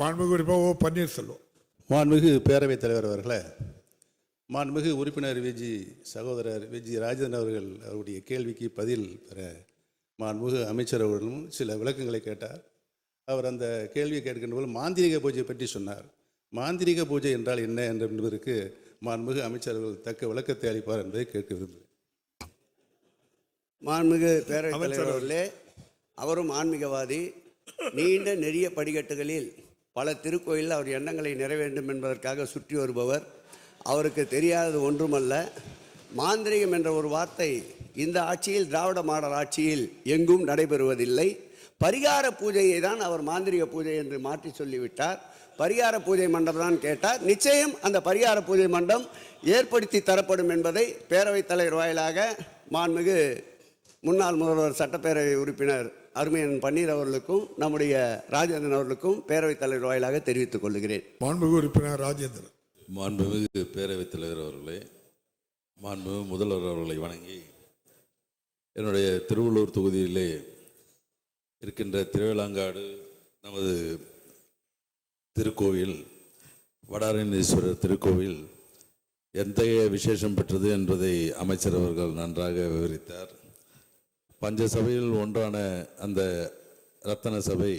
மாண்புமிகு உறுப்பினர் ஓ பன்னீர்செல்வம். மாண்புமிகு பேரவைத் தலைவர் அவர்களே மாண்புமிகு உறுப்பினர் விஜி சகோதரர் விஜி ராஜேந்திரன் அவர்கள் அவருடைய கேள்விக்கு பதில் பெற மாண்புமிகு அமைச்சர் அவர்களும் சில விளக்கங்களை கேட்டார். அவர் அந்த கேள்வியை கேட்கின்ற போது மாந்திரிக பூஜை பற்றி சொன்னார். மாந்திரிக பூஜை என்றால் என்ன என்று என்பதற்கு மாண்புமிகு அமைச்சர் அவர்கள் தக்க விளக்கத்தை அளிப்பார் என்பதை கேட்க விரும்புகிறேன். மாண்புமிகு பேரவைத் தலைவர் அவர்களே அவரும் ஆன்மீகவாதி. நீண்ட நெறிய படிக்கட்டுகளில் பல திருக்கோயிலில் அவர் எண்ணங்களை நிறைவேண்டும் என்பதற்காக சுற்றி வருபவர். அவருக்கு தெரியாதது ஒன்றுமல்ல. மாந்திரிகம் என்ற ஒரு வார்த்தை இந்த ஆட்சியில் திராவிட மாடல் ஆட்சியில் எங்கும் நடைபெறுவதில்லை. பரிகார பூஜையை தான் அவர் மாந்திரிக பூஜை என்று மாற்றி சொல்லிவிட்டார். பரிகார பூஜை மண்டபம் தான் கேட்டார். நிச்சயம் அந்த பரிகார பூஜை மண்டபம் ஏற்படுத்தி தரப்படும் என்பதை பேரவைத் தலைவர் வாயிலாக மாண்புமிகு முன்னாள் முதல்வர் சட்டப்பேரவை உறுப்பினர் அருமையன் பன்னீர் அவர்களுக்கும் நம்முடைய ராஜேந்திரன் அவர்களுக்கும் பேரவைத் தலைவர் வாயிலாக தெரிவித்துக் கொள்கிறேன். மாண்புமிகு உறுப்பினர் ராஜேந்திரன். மாண்புமிகு பேரவைத் தலைவர் அவர்களே மாண்புமிகு முதல்வர் அவர்களை வணங்கி என்னுடைய திருவள்ளூர் தொகுதியிலே இருக்கின்ற திருவேளாங்காடு நமது திருக்கோவில் வடாரணீஸ்வரர் திருக்கோவில் எத்தகைய விசேஷம் பெற்றது என்பதை அமைச்சர் அவர்கள் நன்றாக விவரித்தார். பஞ்ச சபையில் ஒன்றான அந்த ரத்தன சபை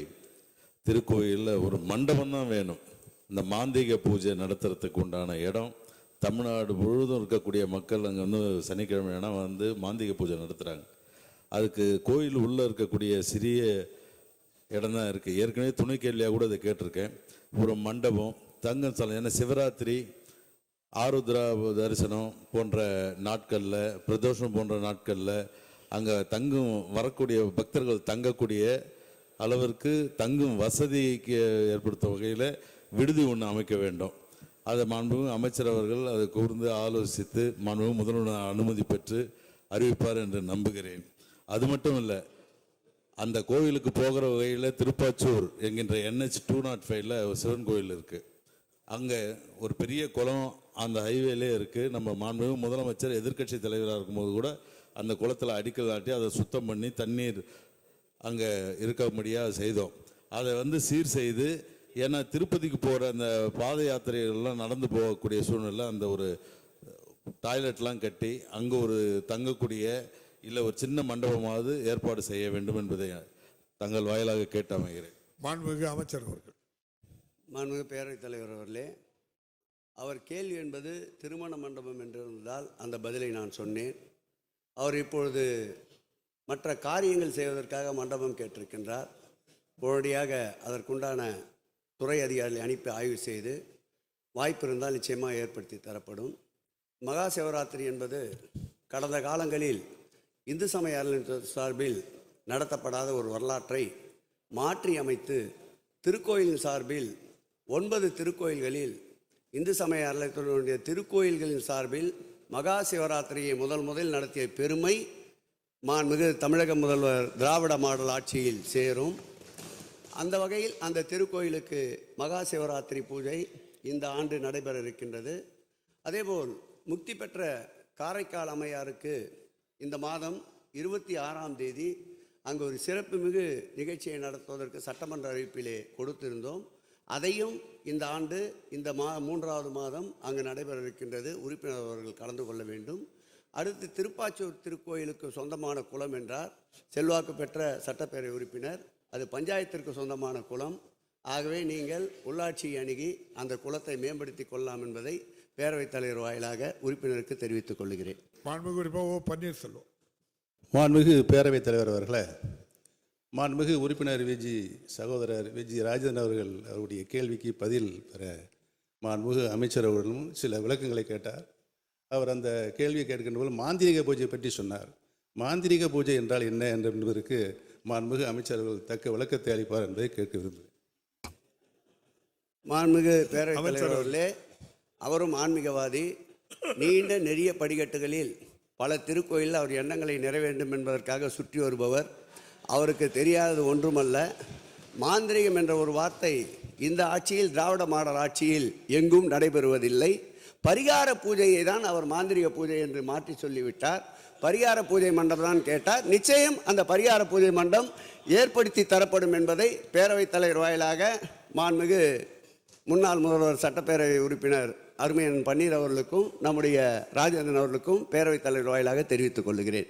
திருக்கோயிலில் ஒரு மண்டபம் தான் வேணும். இந்த மாந்திக பூஜை நடத்துறதுக்கு உண்டான இடம். தமிழ்நாடு முழுவதும் இருக்கக்கூடிய மக்கள் அங்கே வந்து சனிக்கிழமை இடம் வந்து மாந்திக பூஜை நடத்துகிறாங்க அதுக்கு கோயில் உள்ளே இருக்கக்கூடிய சிறிய இடம் தான் இருக்குது ஏற்கனவே துணை கேள்வியாக கூட அதை கேட்டிருக்கேன். ஒரு மண்டபம் தங்கம் ஸ்தலம் ஏன்னா சிவராத்திரி ஆருத்ரா தரிசனம் போன்ற நாட்களில் பிரதோஷம் போன்ற நாட்களில் அங்கே தங்கும் வரக்கூடிய பக்தர்கள் தங்கக்கூடிய அளவிற்கு தங்கும் வசதிக்கு ஏற்படுத்தும் வகையில் விடுதி ஒன்று அமைக்க வேண்டும். அதை மாண்புமிகு அமைச்சர் அவர்கள் அதை கூர்ந்து ஆலோசித்து மாண்புமிகு முதல்வர் அனுமதி பெற்று அறிவிப்பார் என்று நம்புகிறேன். அது மட்டும் இல்லை அந்த கோவிலுக்கு போகிற வகையில் திருப்பாச்சூர் என்கின்ற என்ஹெச் டூ நாட் ஃபைவ்ல சிவன் கோயில் இருக்குது அங்கே ஒரு பெரிய குளம் அந்த ஹைவேலே இருக்குது நம்ம மாண்புமிகு முதலமைச்சர் எதிர்க்கட்சி தலைவராக இருக்கும்போது கூட அந்த குளத்தில் அடிக்கல் நாட்டி அதை சுத்தம் பண்ணி தண்ணீர் அங்கே இருக்கும்படியாக செய்தோம். அதை வந்து சீர் செய்து ஏன்னா திருப்பதிக்கு போகிற அந்த பாத யாத்திரைகள்லாம் நடந்து போகக்கூடிய சூழ்நிலை அந்த ஒரு டாய்லெட்லாம் கட்டி அங்கே ஒரு தங்கக்கூடிய இல்லை ஒரு சின்ன மண்டபமாவது ஏற்பாடு செய்ய வேண்டும் என்பதை தங்கள் வாயிலாக கேட்டு அமைகிறேன். மாண்புமிகு அமைச்சர் அவர்கள். மாண்புமிகு பேரவைத் தலைவர் அவர்களே அவர் கேள்வி என்பது திருமண மண்டபம் என்றிருந்தால் அந்த பதிலை நான் சொன்னேன். அவர் இப்பொழுது மற்ற காரியங்கள் செய்வதற்காக மண்டபம் கேட்டிருக்கின்றார். உடனடியாக அதற்குண்டான துறை அதிகாரிகளை அனுப்பி ஆய்வு செய்து வாய்ப்பு இருந்தால் நிச்சயமாக ஏற்படுத்தி தரப்படும். மகா சிவராத்திரி என்பது கடந்த காலங்களில் இந்து சமய அறநிலையத்துறை சார்பில் நடத்தப்படாத ஒரு வரலாற்றை மாற்றி அமைத்து திருக்கோயிலின் சார்பில் ஒன்பது திருக்கோயில்களில் இந்து சமய அறநிலையத்துறையினுடைய திருக்கோயில்களின் சார்பில் மகா சிவராத்திரியை முதல் முதல் நடத்திய பெருமை மாண்புமிகு தமிழக முதல்வர் திராவிட மாடல் ஆட்சியில் சேரும். அந்த வகையில் அந்த திருக்கோயிலுக்கு மகா சிவராத்திரி பூஜை இந்த ஆண்டு நடைபெற இருக்கின்றது. அதேபோல் முக்தி பெற்ற காரைக்கால் அம்மையாருக்கு இந்த மாதம் இருபத்தி ஆறாம் தேதி அங்கு ஒரு சிறப்புமிகு நிகழ்ச்சியை நடத்துவதற்கு சட்டமன்ற அறிவிப்பிலே கொடுத்திருந்தோம். அதையும் இந்த ஆண்டு இந்த மா மூன்றாவது மாதம் அங்கு நடைபெற இருக்கின்றது உறுப்பினர் அவர்கள் கலந்து கொள்ள வேண்டும். அடுத்து திருப்பாச்சூர் திருக்கோயிலுக்கு சொந்தமான குளம் என்றார். செல்வாக்கு பெற்ற சட்டப்பேரவை உறுப்பினர். அது பஞ்சாயத்திற்கு சொந்தமான குளம். ஆகவே நீங்கள் உள்ளாட்சி அணுகி அந்த குளத்தை மேம்படுத்தி கொள்ளலாம் என்பதை பேரவைத் தலைவர் வாயிலாக உறுப்பினருக்கு தெரிவித்துக் கொள்கிறேன். மாண்புமிகு ஓ பன்னீர்செல்வம். மாண்புமிகு பேரவைத் தலைவர் அவர்களே மாண்புமிகு உறுப்பினர் விஜி சகோதரர் விஜி ராஜேந்திரன் அவர்கள் அவருடைய கேள்விக்கு பதில் பெற மாண்புமிகு அமைச்சர் அவர்களும் சில விளக்கங்களை கேட்டார். அவர் அந்த கேள்வியை கேட்கின்ற போது மாந்திரிக பூஜை பற்றி சொன்னார். மாந்திரிக பூஜை என்றால் என்ன என்று என்பதற்கு மாண்புமிகு அமைச்சர் அவர்கள் தக்க விளக்கத்தை அளிப்பார் என்பதை கேட்க விரும்புகிறேன். மாண்புமிகு பேரவைத் தலைவர் அவர்களே அவரும் ஆன்மீகவாதி. நீண்ட நெறிய படிக்கட்டுகளில் பல திருக்கோயிலில் அவர் எண்ணங்களை நிறைவேண்டும் என்பதற்காக சுற்றி வருபவர் அவருக்கு தெரியாதது ஒன்றுமல்ல. மாந்திரிகம் என்ற ஒரு வார்த்தை இந்த ஆட்சியில் திராவிட மாடல் ஆட்சியில் எங்கும் நடைபெறுவதில்லை. பரிகார பூஜையை தான் அவர் மாந்திரிக பூஜை என்று மாற்றி சொல்லிவிட்டார். பரிகார பூஜை மண்டபம் தான் கேட்டார். நிச்சயம் அந்த பரிகார பூஜை மண்டபம் ஏற்படுத்தி தரப்படும் என்பதை பேரவைத் தலைவர் வாயிலாக மாண்புமிகு முன்னாள் முதல்வர் சட்டப்பேரவை உறுப்பினர் அருமையன் பன்னீர் அவர்களுக்கும் நம்முடைய ராஜேந்திரன் அவர்களுக்கும் பேரவைத் தலைவர் வாயிலாக தெரிவித்துக் கொள்கிறேன்.